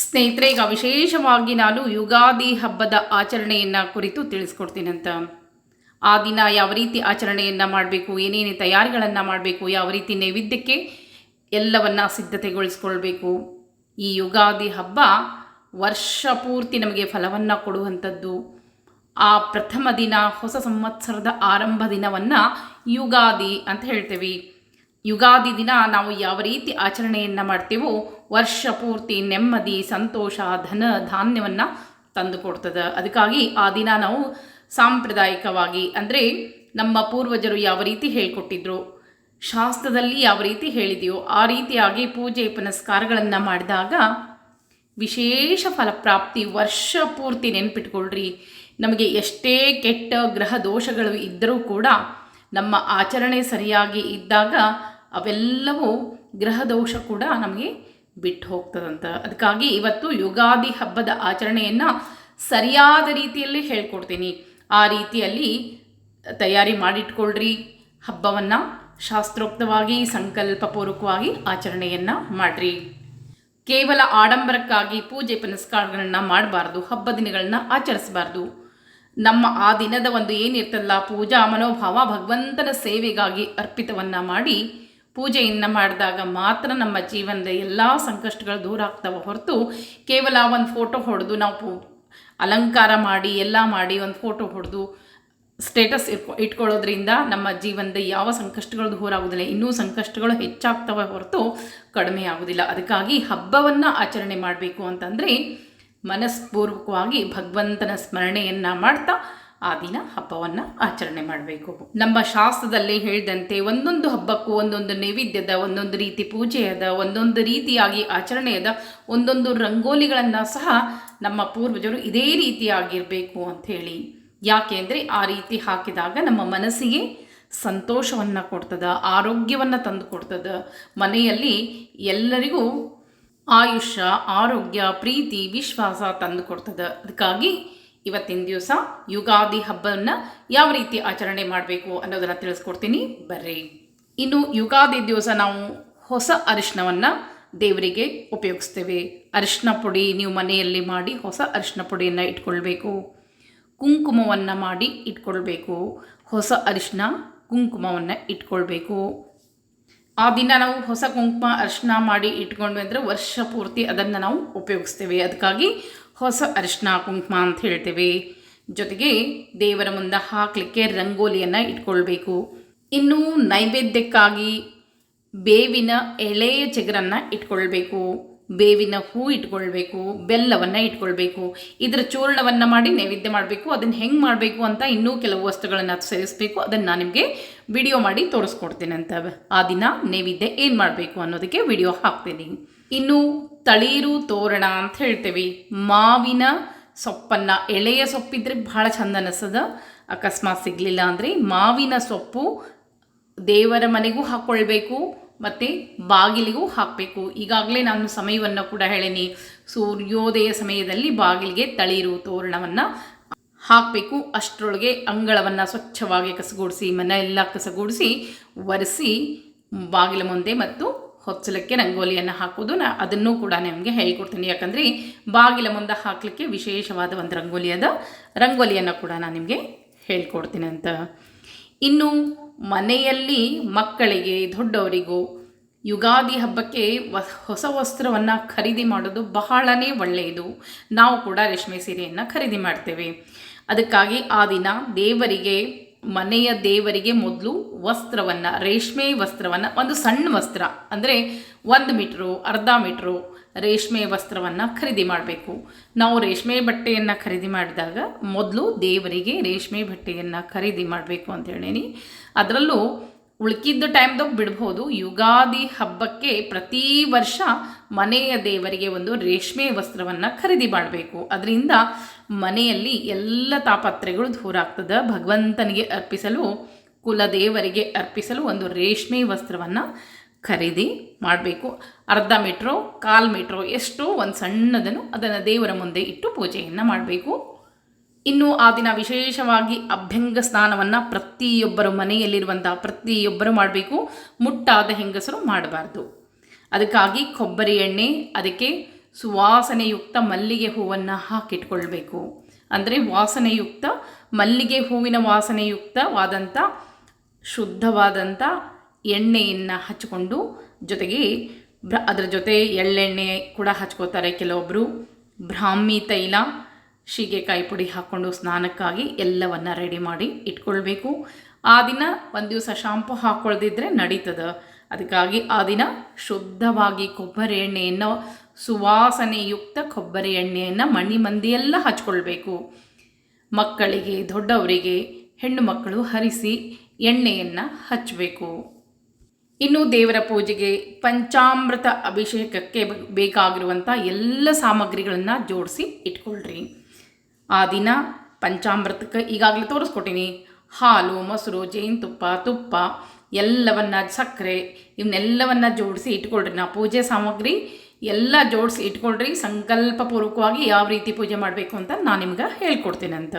ಸ್ನೇಹಿತರೆ, ಈಗ ವಿಶೇಷವಾಗಿ ನಾನು ಯುಗಾದಿ ಹಬ್ಬದ ಆಚರಣೆಯನ್ನು ಕುರಿತು ತಿಳಿಸ್ಕೊಡ್ತೀನಂತ ಆ ದಿನ ಯಾವ ರೀತಿ ಆಚರಣೆಯನ್ನು ಮಾಡಬೇಕು, ಏನೇನು ತಯಾರಿಗಳನ್ನು ಮಾಡಬೇಕು, ಯಾವ ರೀತಿ ನೈವೇದ್ಯಕ್ಕೆ ಎಲ್ಲವನ್ನು ಸಿದ್ಧತೆಗೊಳಿಸ್ಕೊಳ್ಬೇಕು. ಈ ಯುಗಾದಿ ಹಬ್ಬ ವರ್ಷ ಪೂರ್ತಿ ನಮಗೆ ಫಲವನ್ನು ಕೊಡುವಂಥದ್ದು. ಆ ಪ್ರಥಮ ದಿನ, ಹೊಸ ಸಂವತ್ಸರದ ಆರಂಭ ದಿನವನ್ನು ಯುಗಾದಿ ಅಂತ ಹೇಳ್ತೇವೆ. ಯುಗಾದಿ ದಿನ ನಾವು ಯಾವ ರೀತಿ ಆಚರಣೆಯನ್ನು ಮಾಡ್ತೀವೋ ವರ್ಷ ಪೂರ್ತಿ ನೆಮ್ಮದಿ, ಸಂತೋಷ, ಧನ, ಧಾನ್ಯವನ್ನು ತಂದು ಕೊಡ್ತದೆ ಅದಕ್ಕಾಗಿ ಆ ದಿನ ನಾವು ಸಾಂಪ್ರದಾಯಿಕವಾಗಿ ಅಂದರೆ ನಮ್ಮ ಪೂರ್ವಜರು ಯಾವ ರೀತಿ ಹೇಳಿಕೊಟ್ಟಿದ್ರು, ಶಾಸ್ತ್ರದಲ್ಲಿ ಯಾವ ರೀತಿ ಹೇಳಿದೆಯೋ ಆ ರೀತಿಯಾಗಿ ಪೂಜೆ ಪುನಸ್ಕಾರಗಳನ್ನು ಮಾಡಿದಾಗ ವಿಶೇಷ ಫಲಪ್ರಾಪ್ತಿ ವರ್ಷ ಪೂರ್ತಿ ನೆನ್ಪಿಟ್ಕೊಳ್ರಿ. ನಮಗೆ ಎಷ್ಟೇ ಕೆಟ್ಟ ಗ್ರಹ ದೋಷಗಳು ಇದ್ದರೂ ಕೂಡ ನಮ್ಮ ಆಚರಣೆ ಸರಿಯಾಗಿ ಇದ್ದಾಗ ಅವೆಲ್ಲವೂ ಗ್ರಹ ದೋಷ ಕೂಡ ನಮಗೆ ಬಿಟ್ಟು ಹೋಗ್ತದಂತ. ಅದಕ್ಕಾಗಿ ಇವತ್ತು ಯುಗಾದಿ ಹಬ್ಬದ ಆಚರಣೆಯನ್ನು ಸರಿಯಾದ ರೀತಿಯಲ್ಲಿ ಹೇಳ್ಕೊಡ್ತೀನಿ. ಆ ರೀತಿಯಲ್ಲಿ ತಯಾರಿ ಮಾಡಿಟ್ಕೊಳ್ರಿ. ಹಬ್ಬವನ್ನು ಶಾಸ್ತ್ರೋಕ್ತವಾಗಿ, ಸಂಕಲ್ಪಪೂರ್ವಕವಾಗಿ ಆಚರಣೆಯನ್ನು ಮಾಡಿರಿ. ಕೇವಲ ಆಡಂಬರಕ್ಕಾಗಿ ಪೂಜೆ ಪುನಸ್ಕಾರಗಳನ್ನು ಮಾಡಬಾರ್ದು, ಹಬ್ಬ ದಿನಗಳನ್ನ ಆಚರಿಸಬಾರ್ದು. ನಮ್ಮ ಆ ದಿನದ ಒಂದು ಏನಿರ್ತಲ್ಲ, ಪೂಜಾ ಮನೋಭಾವ ಭಗವಂತನ ಸೇವೆಗಾಗಿ ಅರ್ಪಿತವನ್ನು ಮಾಡಿ ಪೂಜೆಯನ್ನು ಮಾಡಿದಾಗ ಮಾತ್ರ ನಮ್ಮ ಜೀವನದ ಎಲ್ಲ ಸಂಕಷ್ಟಗಳು ದೂರ ಆಗ್ತವೆ ಹೊರತು ಕೇವಲ ಒಂದು ಫೋಟೋ ಹೊಡೆದು ನಾವು ಅಲಂಕಾರ ಮಾಡಿ, ಎಲ್ಲ ಮಾಡಿ ಒಂದು ಫೋಟೋ ಹೊಡೆದು ಸ್ಟೇಟಸ್ ಇಟ್ಕೊ ಇಟ್ಕೊಳ್ಳೋದ್ರಿಂದ ನಮ್ಮ ಜೀವನದ ಯಾವ ಸಂಕಷ್ಟಗಳು ದೂರ ಆಗೋದಿಲ್ಲ. ಇನ್ನೂ ಸಂಕಷ್ಟಗಳು ಹೆಚ್ಚಾಗ್ತವೆ ಹೊರತು ಕಡಿಮೆ ಆಗೋದಿಲ್ಲ. ಅದಕ್ಕಾಗಿ ಹಬ್ಬವನ್ನು ಆಚರಣೆ ಮಾಡಬೇಕು ಅಂತಂದರೆ ಮನಸ್ಪೂರ್ವಕವಾಗಿ ಭಗವಂತನ ಸ್ಮರಣೆಯನ್ನು ಮಾಡ್ತಾ ಆ ದಿನ ಹಬ್ಬವನ್ನು ಆಚರಣೆ ಮಾಡಬೇಕು. ನಮ್ಮ ಶಾಸ್ತ್ರದಲ್ಲಿ ಹೇಳಿದಂತೆ ಒಂದೊಂದು ಹಬ್ಬಕ್ಕೂ ಒಂದೊಂದು ನೈವೇದ್ಯದ, ಒಂದೊಂದು ರೀತಿ ಪೂಜೆಯದ, ಒಂದೊಂದು ರೀತಿಯಾಗಿ ಆಚರಣೆಯದ, ಒಂದೊಂದು ರಂಗೋಲಿಗಳನ್ನು ಸಹ ನಮ್ಮ ಪೂರ್ವಜರು ಇದೇ ರೀತಿಯಾಗಿರಬೇಕು ಅಂಥೇಳಿ. ಯಾಕೆ ಅಂದರೆ ಆ ರೀತಿ ಹಾಕಿದಾಗ ನಮ್ಮ ಮನಸ್ಸಿಗೆ ಸಂತೋಷವನ್ನು ಕೊಡ್ತದ, ಆರೋಗ್ಯವನ್ನು ತಂದು ಕೊಡ್ತದ. ಮನೆಯಲ್ಲಿ ಎಲ್ಲರಿಗೂ ಆಯುಷ್ಯ, ಆರೋಗ್ಯ, ಪ್ರೀತಿ, ವಿಶ್ವಾಸ ತಂದು ಕೊಡ್ತದ. ಅದಕ್ಕಾಗಿ ಇವತ್ತಿನ ದಿವಸ ಯುಗಾದಿ ಹಬ್ಬವನ್ನು ಯಾವ ರೀತಿ ಆಚರಣೆ ಮಾಡಬೇಕು ಅನ್ನೋದನ್ನು ತಿಳಿಸ್ಕೊಡ್ತೀನಿ. ಬರ್ರಿ. ಇನ್ನು ಯುಗಾದಿ ದಿವಸ ನಾವು ಹೊಸ ಅರಿಶಿನವನ್ನು ದೇವರಿಗೆ ಉಪಯೋಗಿಸ್ತೇವೆ. ಅರಿಶಿನ ಪುಡಿ ನೀವು ಮನೆಯಲ್ಲಿ ಮಾಡಿ ಹೊಸ ಅರಿಶಿನ ಪುಡಿಯನ್ನು ಇಟ್ಕೊಳ್ಬೇಕು. ಕುಂಕುಮವನ್ನು ಮಾಡಿ ಇಟ್ಕೊಳ್ಬೇಕು. ಹೊಸ ಅರಿಶಿನ ಕುಂಕುಮವನ್ನು ಇಟ್ಕೊಳ್ಬೇಕು. ಆ ದಿನ ನಾವು ಹೊಸ ಕುಂಕುಮ ಅರಿಶಿನ ಮಾಡಿ ಇಟ್ಕೊಂಡ್ವಿ ಅಂದರೆ ವರ್ಷ ಪೂರ್ತಿ ಅದನ್ನು ನಾವು ಉಪಯೋಗಿಸ್ತೇವೆ. ಅದಕ್ಕಾಗಿ ಹೊಸ ಅರಿಶಿನ ಕುಂಕುಮ ಅಂತ ಹೇಳ್ತೇವೆ. ಜೊತೆಗೆ ದೇವರ ಮುಂದೆ ಹಾಕಲಿಕ್ಕೆ ರಂಗೋಲಿಯನ್ನು ಇಟ್ಕೊಳ್ಬೇಕು. ಇನ್ನು ನೈವೇದ್ಯಕ್ಕಾಗಿ ಬೇವಿನ ಎಳೆಯ ಚಿಗುರನ್ನು ಇಟ್ಕೊಳ್ಬೇಕು. ಬೇವಿನ ಹೂ ಇಟ್ಕೊಳ್ಬೇಕು, ಬೆಲ್ಲವನ್ನು ಇಟ್ಕೊಳ್ಬೇಕು, ಇದರ ಚೂರ್ಣವನ್ನು ಮಾಡಿ ನೈವೇದ್ಯ ಮಾಡಬೇಕು, ಅದನ್ನು ಹೆಂಗೆ ಮಾಡಬೇಕು ಅಂತ ಇನ್ನೂ ಕೆಲವು ವಸ್ತುಗಳನ್ನು ಸೇರಿಸಬೇಕು. ಅದನ್ನು ನಾನು ನಿಮಗೆ ವಿಡಿಯೋ ಮಾಡಿ ತೋರಿಸ್ಕೊಡ್ತೀನಿ ಅಂತ. ಆ ದಿನ ನೈವೇದ್ಯ ಏನು ಮಾಡಬೇಕು ಅನ್ನೋದಕ್ಕೆ ವಿಡಿಯೋ ಹಾಕ್ತೀನಿ. ಇನ್ನು ತಳೀರು ತೋರಣ ಅಂತ ಹೇಳ್ತೇವೆ. ಮಾವಿನ ಸೊಪ್ಪನ್ನು, ಎಳೆಯ ಸೊಪ್ಪಿದ್ರೆ ಭಾಳ ಚಂದ ಅನ್ನಿಸ್ತದ ಅಕಸ್ಮಾತ್ ಸಿಗಲಿಲ್ಲ ಅಂದರೆ ಮಾವಿನ ಸೊಪ್ಪು ದೇವರ ಮನೆಗೂ ಹಾಕ್ಕೊಳ್ಬೇಕು ಮತ್ತು ಬಾಗಿಲಿಗೂ ಹಾಕಬೇಕು. ಈಗಾಗಲೇ ನಾನು ಸಮಯವನ್ನು ಕೂಡ ಹೇಳೇನಿ. ಸೂರ್ಯೋದಯ ಸಮಯದಲ್ಲಿ ಬಾಗಿಲಿಗೆ ತಳಿರು ತೋರಣವನ್ನು ಹಾಕಬೇಕು. ಅಷ್ಟರೊಳಗೆ ಅಂಗಳವನ್ನು ಸ್ವಚ್ಛವಾಗಿ ಕಸಗೂಡಿಸಿ, ಮನೆಯೆಲ್ಲ ಕಸಗೂಡಿಸಿ, ಒರೆಸಿ, ಬಾಗಿಲ ಮುಂದೆ ಮತ್ತು ಹೊಚ್ಚಲಕ್ಕೆ ರಂಗೋಲಿಯನ್ನು ಹಾಕೋದು ನಾ ಅದನ್ನು ಕೂಡ ನಿಮಗೆ ಹೇಳಿಕೊಡ್ತೀನಿ. ಯಾಕಂದರೆ ಬಾಗಿಲ ಮುಂದೆ ಹಾಕಲಿಕ್ಕೆ ವಿಶೇಷವಾದ ಒಂದು ರಂಗೋಲಿ ಅದ. ರಂಗೋಲಿಯನ್ನು ಕೂಡ ನಾನು ನಿಮಗೆ ಹೇಳ್ಕೊಡ್ತೀನಿ ಅಂತ. ಇನ್ನು ಮನೆಯಲ್ಲಿ ಮಕ್ಕಳಿಗೆ, ದೊಡ್ಡವರಿಗೂ ಯುಗಾದಿ ಹಬ್ಬಕ್ಕೆ ಹೊಸ ವಸ್ತ್ರವನ್ನು ಖರೀದಿ ಮಾಡೋದು ಬಹಳನೇ ಒಳ್ಳೆಯದು. ನಾವು ಕೂಡ ರೇಷ್ಮೆ ಸೀರೆಯನ್ನು ಖರೀದಿ ಮಾಡ್ತೇವೆ. ಅದಕ್ಕಾಗಿ ಆ ದಿನ ದೇವರಿಗೆ, ಮನೆಯ ದೇವರಿಗೆ ಮೊದಲು ವಸ್ತ್ರವನ್ನು, ರೇಷ್ಮೆ ವಸ್ತ್ರವನ್ನು ಒಂದು ಸಣ್ಣ ವಸ್ತ್ರ, ಅಂದರೆ ಒಂದು ಮೀಟ್ರು, ಅರ್ಧ ಮೀಟ್ರು ರೇಷ್ಮೆ ವಸ್ತ್ರವನ್ನು ಖರೀದಿ ಮಾಡಬೇಕು. ನಾವು ರೇಷ್ಮೆ ಬಟ್ಟೆಯನ್ನು ಖರೀದಿ ಮಾಡಿದಾಗ ಮೊದಲು ದೇವರಿಗೆ ರೇಷ್ಮೆ ಬಟ್ಟೆಯನ್ನು ಖರೀದಿ ಮಾಡಬೇಕು ಅಂತ ಹೇಳೀನಿ. ಅದರಲ್ಲೂ ಉಳ್ಕಿದ್ದ ಟೈಮ್ದಾಗ ಬಿಡ್ಬೋದು. ಯುಗಾದಿ ಹಬ್ಬಕ್ಕೆ ಪ್ರತಿ ವರ್ಷ ಮನೆಯ ದೇವರಿಗೆ ಒಂದು ರೇಷ್ಮೆ ವಸ್ತ್ರವನ್ನು ಖರೀದಿ ಮಾಡಬೇಕು. ಅದರಿಂದ ಮನೆಯಲ್ಲಿ ಎಲ್ಲ ತಾಪತ್ರೆಗಳು ದೂರ ಆಗ್ತದೆ. ಭಗವಂತನಿಗೆ ಅರ್ಪಿಸಲು, ಕುಲದೇವರಿಗೆ ಅರ್ಪಿಸಲು ಒಂದು ರೇಷ್ಮೆ ವಸ್ತ್ರವನ್ನು ಖರೀದಿ ಮಾಡಬೇಕು. ಅರ್ಧ ಮೀಟ್ರೋ, ಕಾಲು ಮೀಟ್ರೋ ಎಷ್ಟೋ ಒಂದು ಸಣ್ಣದನ್ನು ಅದನ್ನು ದೇವರ ಮುಂದೆ ಇಟ್ಟು ಪೂಜೆಯನ್ನು ಮಾಡಬೇಕು. ಇನ್ನು ಆ ದಿನ ವಿಶೇಷವಾಗಿ ಅಭ್ಯಂಗ ಸ್ನಾನವನ್ನು ಪ್ರತಿಯೊಬ್ಬರ ಮನೆಯಲ್ಲಿರುವಂಥ ಪ್ರತಿಯೊಬ್ಬರು ಮಾಡಬೇಕು. ಮುಟ್ಟಾದ ಹೆಂಗಸರು ಮಾಡಬಾರ್ದು. ಅದಕ್ಕಾಗಿ ಕೊಬ್ಬರಿ ಎಣ್ಣೆ, ಅದಕ್ಕೆ ಸುವಾಸನೆಯುಕ್ತ ಮಲ್ಲಿಗೆ ಹೂವನ್ನು ಹಾಕಿಟ್ಕೊಳ್ಬೇಕು. ಅಂದರೆ ವಾಸನೆಯುಕ್ತ, ಮಲ್ಲಿಗೆ ಹೂವಿನ ವಾಸನೆಯುಕ್ತವಾದಂಥ ಶುದ್ಧವಾದಂಥ ಎಣ್ಣೆಯನ್ನು ಹಚ್ಕೊಂಡು ಜೊತೆಗೆ ಬ್ರ, ಅದರ ಜೊತೆ ಎಳ್ಳೆಣ್ಣೆ ಕೂಡ ಹಚ್ಕೋತಾರೆ ಕೆಲವೊಬ್ಬರು ಬ್ರಾಹ್ಮಿ ತೈಲ, ಶೀಗೆಕಾಯಿ ಪುಡಿ ಹಾಕ್ಕೊಂಡು ಸ್ನಾನಕ್ಕಾಗಿ ಎಲ್ಲವನ್ನು ರೆಡಿ ಮಾಡಿ ಇಟ್ಕೊಳ್ಬೇಕು. ಆ ದಿನ ಒಂದು ದಿವಸ ಶಾಂಪು ಹಾಕ್ಕೊಳ್ದಿದ್ರೆ ನಡೀತದೆ. ಅದಕ್ಕಾಗಿ ಆ ದಿನ ಶುದ್ಧವಾಗಿ ಕೊಬ್ಬರಿ ಎಣ್ಣೆಯನ್ನು, ಸುವಾಸನೆಯುಕ್ತ ಕೊಬ್ಬರಿ ಎಣ್ಣೆಯನ್ನು ಮಣಿ ಮಂದಿಯೆಲ್ಲ ಹಚ್ಕೊಳ್ಬೇಕು. ಮಕ್ಕಳಿಗೆ, ದೊಡ್ಡವರಿಗೆ, ಹೆಣ್ಣು ಮಕ್ಕಳು ಹರಿಸಿ ಎಣ್ಣೆಯನ್ನು ಹಚ್ಚಬೇಕು ಇನ್ನು ದೇವರ ಪೂಜೆಗೆ ಪಂಚಾಮೃತ ಅಭಿಷೇಕಕ್ಕೆ ಬೇಕಾಗಿರುವಂಥ ಎಲ್ಲ ಸಾಮಗ್ರಿಗಳನ್ನು ಜೋಡಿಸಿ ಇಟ್ಕೊಳ್ರಿ. ಆ ದಿನ ಪಂಚಾಮೃತಕ್ಕೆ ಈಗಾಗಲೇ ತೋರಿಸ್ಕೊಟ್ಟಿನಿ. ಹಾಲು, ಮೊಸರು, ಜೇನುತುಪ್ಪ, ತುಪ್ಪ, ಎಲ್ಲವನ್ನ ಸಕ್ಕರೆ, ಇವನ್ನೆಲ್ಲವನ್ನ ಜೋಡಿಸಿ ಇಟ್ಕೊಳ್ರಿ. ನಾ ಪೂಜೆ ಸಾಮಗ್ರಿ ಎಲ್ಲ ಜೋಡಿಸಿ ಇಟ್ಕೊಳ್ರಿ. ಸಂಕಲ್ಪಪೂರ್ವಕವಾಗಿ ಯಾವ ರೀತಿ ಪೂಜೆ ಮಾಡಬೇಕು ಅಂತ ನಾನು ನಿಮ್ಗೆ ಹೇಳ್ಕೊಡ್ತೀನಂತ.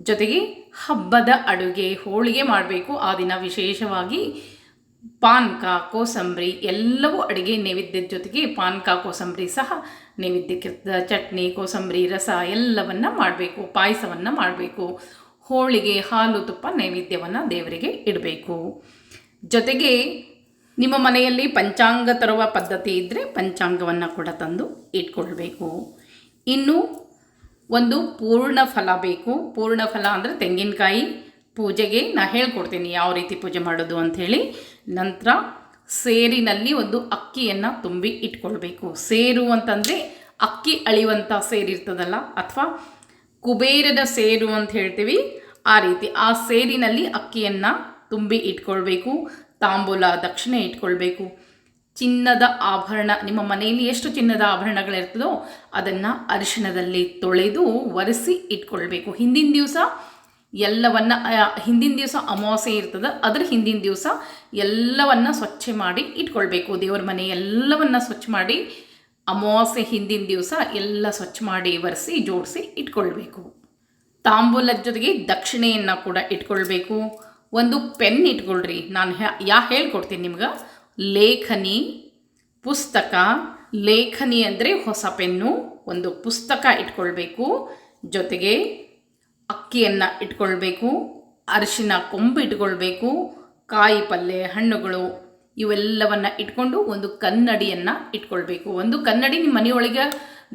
ಜೊತೆಗೆ ಹಬ್ಬದ ಅಡುಗೆ, ಹೋಳಿಗೆ ಮಾಡಬೇಕು. ಆ ದಿನ ವಿಶೇಷವಾಗಿ ಪಾನಕ, ಕೋಸಂಬರಿ ಎಲ್ಲವೂ ಅಡುಗೆ ನೈವೇದ್ಯದ ಜೊತೆಗೆ ಪಾನಕ, ಕೋಸಂಬರಿ ಸಹ ನೈವೇದ್ಯಕ್ಕೆ ಚಟ್ನಿ, ಕೋಸಂಬರಿ, ರಸ ಎಲ್ಲವನ್ನ ಮಾಡಬೇಕು, ಪಾಯಸವನ್ನು ಮಾಡಬೇಕು. ಹೋಳಿಗೆ, ಹಾಲು, ತುಪ್ಪ ನೈವೇದ್ಯವನ್ನು ದೇವರಿಗೆ ಇಡಬೇಕು. ಜೊತೆಗೆ ನಿಮ್ಮ ಮನೆಯಲ್ಲಿ ಪಂಚಾಂಗ ತರುವ ಪದ್ಧತಿ ಇದ್ದರೆ ಪಂಚಾಂಗವನ್ನು ಕೂಡ ತಂದು ಇಟ್ಕೊಳ್ಬೇಕು. ಇನ್ನು ಒಂದು ಪೂರ್ಣ ಫಲ ಬೇಕು. ಪೂರ್ಣ ಫಲ ಅಂದರೆ ತೆಂಗಿನಕಾಯಿ ಪೂಜೆಗೆ ನಾ ಹೇಳ್ಕೊಡ್ತೀನಿ ಯಾವ ರೀತಿ ಪೂಜೆ ಮಾಡೋದು ಅಂಥೇಳಿ. ನಂತರ ಸೇರಿನಲ್ಲಿ ಒಂದು ಅಕ್ಕಿಯನ್ನು ತುಂಬಿ ಇಟ್ಕೊಳ್ಬೇಕು. ಸೇರು ಅಂತಂದರೆ ಅಕ್ಕಿ ಅಳಿಯುವಂಥ ಸೇರಿರ್ತದಲ್ಲ ಅಥವಾ ಕುಬೇರದ ಸೇರು ಅಂತ ಹೇಳ್ತೀವಿ, ಆ ರೀತಿ ಆ ಸೇರಿನಲ್ಲಿ ಅಕ್ಕಿಯನ್ನು ತುಂಬಿ ಇಟ್ಕೊಳ್ಬೇಕು, ತಾಂಬೂಲ ದಕ್ಷಿಣೆ ಇಟ್ಕೊಳ್ಬೇಕು. ಚಿನ್ನದ ಆಭರಣ, ನಿಮ್ಮ ಮನೆಯಲ್ಲಿ ಎಷ್ಟು ಚಿನ್ನದ ಆಭರಣಗಳಿರ್ತದೋ ಅದನ್ನು ಅರಿಶಿಣದಲ್ಲಿ ತೊಳೆದು ಒರೆಸಿ ಇಟ್ಕೊಳ್ಬೇಕು. ಹಿಂದಿನ ದಿವಸ ಎಲ್ಲವನ್ನ ಹಿಂದಿನ ದಿವಸ ಅಮಾವಾಸ್ಯೆ ಇರ್ತದೆ, ಅದ್ರ ಹಿಂದಿನ ದಿವಸ ಎಲ್ಲವನ್ನ ಸ್ವಚ್ಛ ಮಾಡಿ ಇಟ್ಕೊಳ್ಬೇಕು. ದೇವ್ರ ಮನೆ ಎಲ್ಲವನ್ನ ಸ್ವಚ್ಛ ಮಾಡಿ, ಅಮಾವಾಸ್ಯೆ ಹಿಂದಿನ ದಿವಸ ಎಲ್ಲ ಸ್ವಚ್ಛ ಮಾಡಿ ಒರೆಸಿ, ಜೋಡಿಸಿ ಇಟ್ಕೊಳ್ಬೇಕು. ತಾಂಬೂಲದ ಜೊತೆಗೆ ದಕ್ಷಿಣೆಯನ್ನು ಕೂಡ ಇಟ್ಕೊಳ್ಬೇಕು. ಒಂದು ಪೆನ್ ಇಟ್ಕೊಳ್ರಿ. ನಾನು ಯಾ ಹೇಳ್ಕೊಡ್ತೀನಿ ನಿಮ್ಗೆ. ಲೇಖನಿ, ಪುಸ್ತಕ. ಲೇಖನಿ ಅಂದರೆ ಹೊಸ ಪೆನ್ನು, ಒಂದು ಪುಸ್ತಕ ಇಟ್ಕೊಳ್ಬೇಕು. ಜೊತೆಗೆ ಅಕ್ಕಿಯನ್ನು ಇಟ್ಕೊಳ್ಬೇಕು, ಅರಿಶಿನ ಕೊಂಬು ಇಟ್ಕೊಳ್ಬೇಕು, ಕಾಯಿ ಪಲ್ಯ ಹಣ್ಣುಗಳು ಇವೆಲ್ಲವನ್ನ ಇಟ್ಕೊಂಡು ಒಂದು ಕನ್ನಡಿಯನ್ನು ಇಟ್ಕೊಳ್ಬೇಕು. ಒಂದು ಕನ್ನಡಿ ನಿಮ್ಮ ಮನೆಯೊಳಗೆ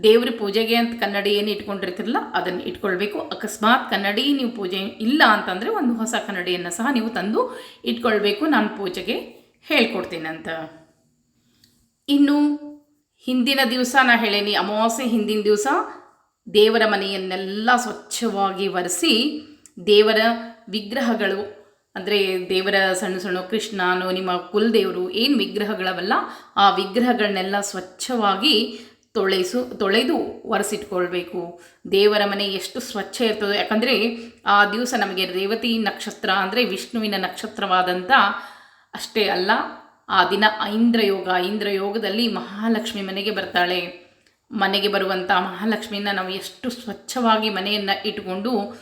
ದೇವ್ರ ಪೂಜೆಗೆ ಅಂತ ಕನ್ನಡಿ ಏನು ಇಟ್ಕೊಂಡಿರ್ತಿರಲ್ಲ, ಅದನ್ನು ಇಟ್ಕೊಳ್ಬೇಕು. ಅಕಸ್ಮಾತ್ ಕನ್ನಡಿ ನೀವು ಪೂಜೆ ಇಲ್ಲ ಅಂತಂದರೆ ಒಂದು ಹೊಸ ಕನ್ನಡಿಯನ್ನು ಸಹ ನೀವು ತಂದು ಇಟ್ಕೊಳ್ಬೇಕು. ನಾನು ಪೂಜೆಗೆ ಹೇಳ್ಕೊಡ್ತೀನಂತ ಇನ್ನು ಹಿಂದಿನ ದಿವಸ ನಾ ಹೇಳೇನಿ, ಅಮಾವಾಸ್ಯೆ ಹಿಂದಿನ ದಿವಸ ದೇವರ ಮನೆಯನ್ನೆಲ್ಲ ಸ್ವಚ್ಛವಾಗಿ ಒರೆಸಿ ದೇವರ ವಿಗ್ರಹಗಳು, ಅಂದರೆ ದೇವರ ಸಣ್ಣ ಸಣ್ಣ ಕೃಷ್ಣನು ನಿಮ್ಮ ಕುಲದೇವರು ಏನು ವಿಗ್ರಹಗಳವಲ್ಲ, ಆ ವಿಗ್ರಹಗಳನ್ನೆಲ್ಲ ಸ್ವಚ್ಛವಾಗಿ ತೊಳೆಸು, ತೊಳೆದು ಒರೆಸಿಟ್ಕೊಳ್ಬೇಕು. ದೇವರ ಮನೆ ಎಷ್ಟು ಸ್ವಚ್ಛ ಇರ್ತದೆ, ಯಾಕಂದರೆ ಆ ದಿವಸ ನಮಗೆ ರೇವತಿ ನಕ್ಷತ್ರ, ಅಂದರೆ ವಿಷ್ಣುವಿನ ನಕ್ಷತ್ರವಾದಂಥ ಅಷ್ಟೇ ಅಲ್ಲ, ಆ ದಿನ ಐಂದ್ರಯೋಗ ಯೋಗದಲ್ಲಿ ಮಹಾಲಕ್ಷ್ಮಿ ಮನೆಗೆ ಬರ್ತಾಳೆ. ಮನೆಗೆ ಬರುವಂಥ ಮಹಾಲಕ್ಷ್ಮಿನ ನಾವು ಎಷ್ಟು ಸ್ವಚ್ಛವಾಗಿ ಮನೆಯನ್ನು ಇಟ್ಟುಕೊಂಡು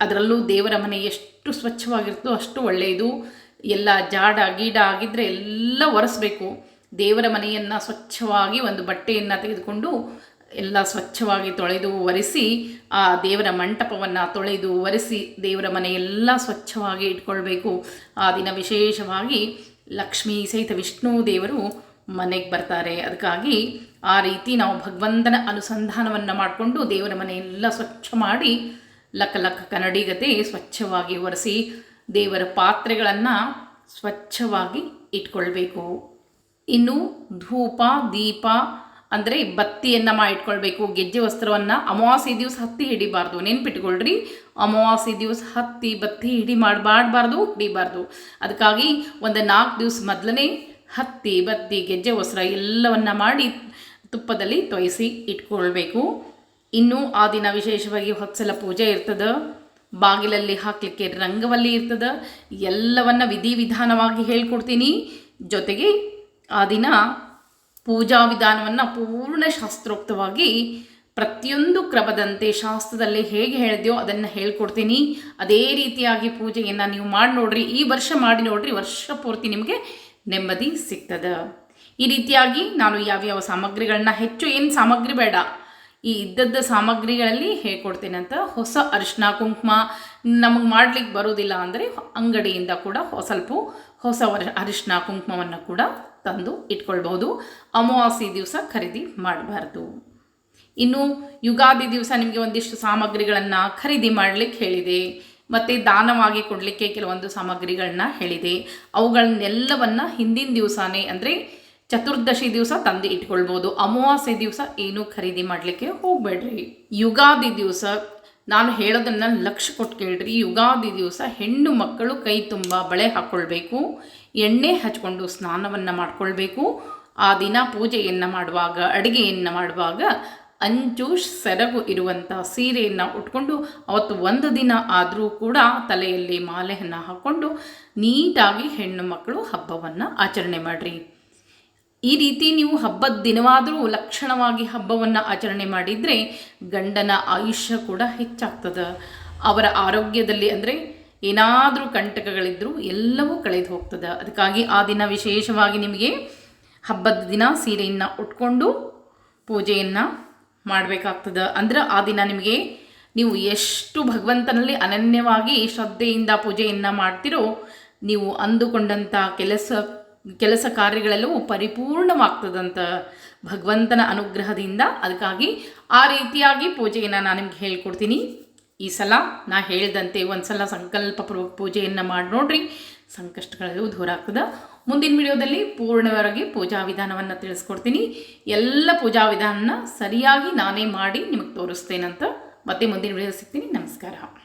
ಅದರಲ್ಲೂ ದೇವರ ಮನೆ ಎಷ್ಟು ಸ್ವಚ್ಛವಾಗಿರ್ತದೋ ಅಷ್ಟು ಒಳ್ಳೆಯದು. ಎಲ್ಲ ಜಾಡ ಗೀಡ ಆಗಿದ್ದರೆ ಎಲ್ಲ ಒರೆಸ್ಬೇಕು. ದೇವರ ಮನೆಯನ್ನು ಸ್ವಚ್ಛವಾಗಿ ಒಂದು ಬಟ್ಟೆಯನ್ನು ತೆಗೆದುಕೊಂಡು ಎಲ್ಲ ಸ್ವಚ್ಛವಾಗಿ ತೊಳೆದು ಒರೆಸಿ, ಆ ದೇವರ ಮಂಟಪವನ್ನು ತೊಳೆದು ಒರೆಸಿ ದೇವರ ಮನೆಯೆಲ್ಲ ಸ್ವಚ್ಛವಾಗಿ ಇಟ್ಕೊಳ್ಬೇಕು. ಆ ದಿನ ವಿಶೇಷವಾಗಿ ಲಕ್ಷ್ಮೀ ಸಹಿತ ವಿಷ್ಣು ದೇವರು ಮನೆಗೆ ಬರ್ತಾರೆ. ಅದಕ್ಕಾಗಿ ಆ ರೀತಿ ನಾವು ಭಗವಂತನ ಅನುಸಂಧಾನವನ್ನು ಮಾಡಿಕೊಂಡು ದೇವರ ಮನೆಯೆಲ್ಲ ಸ್ವಚ್ಛ ಮಾಡಿ ಲಕ್ಕ ಲಕ್ಕ ಕನ್ನಡಿಗತೆ ಸ್ವಚ್ಛವಾಗಿ ಒರೆಸಿ ದೇವರ ಪಾತ್ರೆಗಳನ್ನು ಸ್ವಚ್ಛವಾಗಿ ಇಟ್ಕೊಳ್ಬೇಕು. ಇನ್ನು ಧೂಪ, ದೀಪ ಅಂದರೆ ಬತ್ತಿಯನ್ನು ಮಾ ಇಟ್ಕೊಳ್ಬೇಕು ಗೆಜ್ಜೆ ವಸ್ತ್ರವನ್ನು ಅಮಾವಾಸ್ಯ ದಿವಸ ಹತ್ತಿ ಹಿಡಿಬಾರ್ದು. ನೆನ್ಪಿಟ್ಕೊಳ್ರಿ. ಅಮಾವಾಸ್ಯ ದಿವಸ ಹತ್ತಿ ಬತ್ತಿ ಹಿಡಿ ಮಾಡಬಾರ್ದು ಹಿಡಿಬಾರ್ದು. ಅದಕ್ಕಾಗಿ ಒಂದು ನಾಲ್ಕು ದಿವಸ ಮೊದಲನೇ ಹತ್ತಿ, ಬತ್ತಿ, ಗೆಜ್ಜೆ, ಒಸರ ಎಲ್ಲವನ್ನ ಮಾಡಿ ತುಪ್ಪದಲ್ಲಿ ತೊಯಿಸಿ ಇಟ್ಕೊಳ್ಬೇಕು. ಇನ್ನು ಆ ದಿನ ವಿಶೇಷವಾಗಿ ಹೊತ್ಸಲ ಪೂಜೆ ಇರ್ತದೆ. ಬಾಗಿಲಲ್ಲಿ ಹಾಕಲಿಕ್ಕೆ ರಂಗವಲ್ಲಿ ಇರ್ತದೆ. ಎಲ್ಲವನ್ನ ವಿಧಿವಿಧಾನವಾಗಿ ಹೇಳ್ಕೊಡ್ತೀನಿ. ಜೊತೆಗೆ ಆ ದಿನ ಪೂಜಾ ವಿಧಾನವನ್ನು ಪೂರ್ಣ ಶಾಸ್ತ್ರೋಕ್ತವಾಗಿ ಪ್ರತಿಯೊಂದು ಕ್ರಮದಂತೆ ಶಾಸ್ತ್ರದಲ್ಲಿ ಹೇಗೆ ಹೇಳಿದೆಯೋ ಅದನ್ನು ಹೇಳ್ಕೊಡ್ತೀನಿ. ಅದೇ ರೀತಿಯಾಗಿ ಪೂಜೆಯನ್ನು ನೀವು ಮಾಡಿ ನೋಡ್ರಿ ಈ ವರ್ಷ ಮಾಡಿ ನೋಡ್ರಿ. ವರ್ಷ ಪೂರ್ತಿ ನಿಮಗೆ ನೆಮ್ಮದಿ ಸಿಗ್ತದೆ. ಈ ರೀತಿಯಾಗಿ ನಾನು ಯಾವ್ಯಾವ ಸಾಮಗ್ರಿಗಳನ್ನ ಹೆಚ್ಚು ಏನು ಸಾಮಗ್ರಿ ಬೇಡ, ಈ ಇದ್ದದ್ದ ಸಾಮಗ್ರಿಗಳಲ್ಲಿ ಹೇಳ್ಕೊಡ್ತೇನೆ ಅಂತ ಹೊಸ ಅರಿಶಿನ ಕುಂಕುಮ ನಮಗೆ ಮಾಡ್ಲಿಕ್ಕೆ ಬರೋದಿಲ್ಲ ಅಂದರೆ ಅಂಗಡಿಯಿಂದ ಕೂಡ ಸ್ವಲ್ಪ ಹೊಸ ಅರಿಶಿನ ಕುಂಕುಮವನ್ನು ಕೂಡ ತಂದು ಇಟ್ಕೊಳ್ಬೋದು ಅಮಾವಾಸ್ಯೆ ದಿವಸ ಖರೀದಿ ಮಾಡಬಾರ್ದು. ಇನ್ನು ಯುಗಾದಿ ದಿವಸ ನಿಮಗೆ ಒಂದಿಷ್ಟು ಸಾಮಗ್ರಿಗಳನ್ನು ಖರೀದಿ ಮಾಡಲಿಕ್ಕೆ ಹೇಳಿದೆ. ಮತ್ತು ದಾನವಾಗಿ ಕೊಡಲಿಕ್ಕೆ ಕೆಲವೊಂದು ಸಾಮಗ್ರಿಗಳನ್ನ ಹೇಳಿದೆ. ಅವುಗಳನ್ನೆಲ್ಲವನ್ನ ಹಿಂದಿನ ದಿವಸನೇ ಅಂದರೆ ಚತುರ್ದಶಿ ದಿವಸ ತಂದು ಇಟ್ಕೊಳ್ಬೋದು. ಅಮಾವಾಸ್ಯೆ ದಿವಸ ಏನೂ ಖರೀದಿ ಮಾಡಲಿಕ್ಕೆ ಹೋಗಬೇಡ್ರಿ. ಯುಗಾದಿ ದಿವಸ, ನಾನು ಹೇಳೋದನ್ನು ಲಕ್ಷ್ಯ ಕೊಟ್ಟು ಕೇಳ್ರಿ. ಯುಗಾದಿ ದಿವಸ ಹೆಣ್ಣು ಮಕ್ಕಳು ಕೈ ತುಂಬ ಬಳೆ ಹಾಕ್ಕೊಳ್ಬೇಕು ಎಣ್ಣೆ ಹಚ್ಕೊಂಡು ಸ್ನಾನವನ್ನು ಮಾಡಿಕೊಳ್ಬೇಕು. ಆ ದಿನ ಪೂಜೆಯನ್ನು ಮಾಡುವಾಗ, ಅಡುಗೆಯನ್ನು ಮಾಡುವಾಗ ಅಂಚು ಸೆರಗು ಇರುವಂಥ ಸೀರೆಯನ್ನು ಉಟ್ಕೊಂಡು ಅವತ್ತು ಒಂದು ದಿನ ಆದರೂ ಕೂಡ ತಲೆಯಲ್ಲಿ ಮಾಲೆಯನ್ನು ಹಾಕ್ಕೊಂಡು ನೀಟಾಗಿ ಹೆಣ್ಣು ಮಕ್ಕಳು ಹಬ್ಬವನ್ನು ಆಚರಣೆ ಮಾಡಿರಿ. ಈ ರೀತಿ ನೀವು ಹಬ್ಬದ ದಿನವಾದರೂ ಲಕ್ಷಣವಾಗಿ ಹಬ್ಬವನ್ನು ಆಚರಣೆ ಮಾಡಿದರೆ ಗಂಡನ ಆಯುಷ್ಯ ಕೂಡ ಹೆಚ್ಚಾಗ್ತದೆ. ಅವರ ಆರೋಗ್ಯದಲ್ಲಿ ಅಂದರೆ ಏನಾದರೂ ಕಂಟಕಗಳಿದ್ದರೂ ಎಲ್ಲವೂ ಕಳೆದು ಹೋಗ್ತದೆ. ಅದಕ್ಕಾಗಿ ಆ ದಿನ ವಿಶೇಷವಾಗಿ ನಿಮಗೆ ಹಬ್ಬದ ದಿನ ಸೀರೆಯನ್ನು ಉಟ್ಕೊಂಡು ಪೂಜೆಯನ್ನು ಮಾಡಬೇಕಾಗ್ತದೆ. ಅಂದ್ರೆ ಆ ದಿನ ನಿಮಗೆ ನೀವು ಎಷ್ಟು ಭಗವಂತನಲ್ಲಿ ಅನನ್ಯವಾಗಿ ಶ್ರದ್ಧೆಯಿಂದ ಪೂಜೆಯನ್ನು ಮಾಡ್ತಿರೋ, ನೀವು ಅಂದುಕೊಂಡಂಥ ಕೆಲಸ ಕೆಲಸ ಕಾರ್ಯಗಳೆಲ್ಲವೂ ಪರಿಪೂರ್ಣವಾಗ್ತದಂತ ಭಗವಂತನ ಅನುಗ್ರಹದಿಂದ. ಅದಕ್ಕಾಗಿ ಆ ರೀತಿಯಾಗಿ ಪೂಜೆಯನ್ನು ನಾನು ನಿಮ್ಗೆ ಹೇಳ್ಕೊಡ್ತೀನಿ. ಈ ಸಲ ನಾ ಹೇಳಿದಂತೆ ಒಂದು ಸಲ ಸಂಕಲ್ಪ ಪೂಜೆಯನ್ನು ಮಾಡಿ ನೋಡ್ರಿ. ಸಂಕಷ್ಟಗಳೆಲ್ಲವೂ ದೂರ ಆಗ್ತದೆ. ಮುಂದಿನ ವಿಡಿಯೋದಲ್ಲಿ ಪೂರ್ಣವಾಗಿ ಪೂಜಾ ವಿಧಾನವನ್ನು ತಿಳಿಸ್ಕೊಡ್ತೀನಿ. ಎಲ್ಲ ಪೂಜಾ ವಿಧಾನನ ಸರಿಯಾಗಿ ನಾನೇ ಮಾಡಿ ನಿಮಗೆ ತೋರಿಸ್ತೇನಂತ ಮತ್ತೆ ಮುಂದಿನ ವಿಡಿಯೋ ಸಿಗ್ತೀನಿ. ನಮಸ್ಕಾರ.